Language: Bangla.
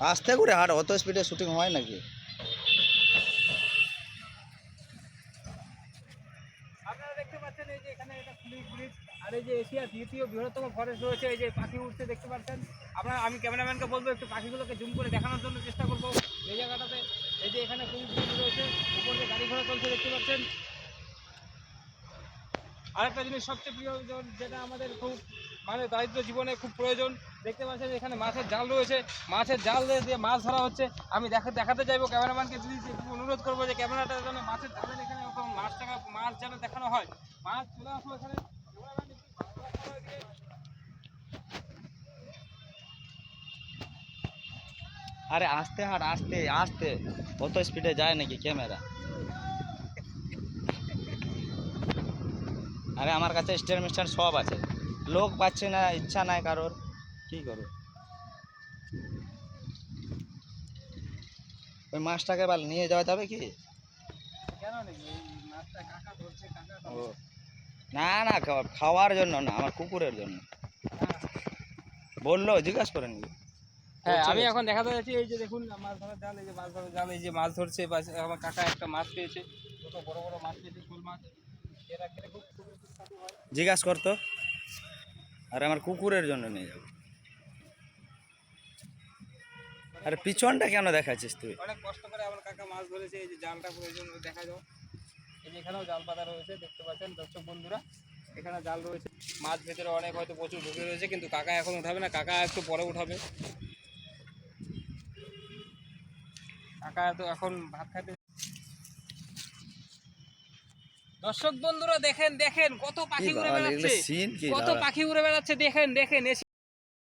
আস্তে করে হাট, অত স্পিডে শুটিং হয় নাকি? আপনারা দেখতে পাচ্ছেন এই যে এখানে এটা আর এই যে এশিয়ার দ্বিতীয় বৃহত্তম ফরেস্ট রয়েছে, এই যে পাখি উঠতে দেখতে আপনারা, আমি ক্যামেরাম্যানকে বলব, একটু পাখিগুলোকে জুম করে দেখানোর জন্য চেষ্টা করব এই জায়গাটাতে। এই যে এখানে পুলিশ রয়েছে, উপর গাড়ি ঘোড়া চলছে, দেখতে পাচ্ছেন? আরেকটা জিনিস সবচেয়ে প্রিয় যেটা আমাদের খুব মানে দারিদ্র জীবনে খুব প্রয়োজন। দেখতে পাচ্ছেন এখানে মাছের জাল রয়েছে। মাছের জাল দিয়ে মাছ ধরা হচ্ছে, আমি দেখা, দেখাতে চাইব ক্যামেরাম্যানকে। একটু অনুরোধ করব যে ক্যামেরাটা যেন মাছের জালের এখানে মাছটাকে মাছ যেন দেখানো হয়। মাছ চলে আসো এখানে। আরে আস্তে হাট, আস্তে আস্তে। অত স্পিডে যায় নাকি ক্যামেরা? আরে আমার কাছে স্ট্যান্ড মিস্ট্যান্ড সব আছে। লোক পাচ্ছে না ইচ্ছা নাই কারোর। কি করো ওই মাছটাকে এবার নিয়ে যাওয়া যাবে কি? ও। না না খাওয়ার জন্য না আমার কুকুরের জন্য। বলল জিজ্ঞাসা করে নিবি। হ্যাঁ আমি এখন দেখাতে যাচ্ছি এই যে দেখুন মাছ ধরার জাল এই যে মাছ ধরার জাল এই যে মাছ ধরছে আমার কাকা একটা মাছ পেয়েছে। কত বড় বড় মাছ পেয়েছে শোল মাছ। জিজ্ঞাসা করতো আর আমার কুকুরের জন্য নিয়ে যাব। আরে পিছনটা কেন দেখাচ্ছিস তুই? অনেক কষ্ট করে আমার কাকা মাছ ধরেছে, এই যে জালটা প্রয়োজন দেখা যাও। এখানেও জাল পাতা রয়েছে, দেখতে পাচ্ছেন দর্শক বন্ধুরা, এখানে জাল রয়েছে। মাছ ভেতরে অনেক হয়তো প্রচুর ঢুকে রয়েছে, কিন্তু কাকা এখন উঠাবে না, কাকা একটু পরে উঠাবে। কাকা তো এখন ভাত খাইতে দর্শক বন্ধুরা দেখেন দেখেন কত পাখি উড়ে বেড়াচ্ছে। কত পাখি উড়ে বেড়াচ্ছে দেখেন দেখেন এসে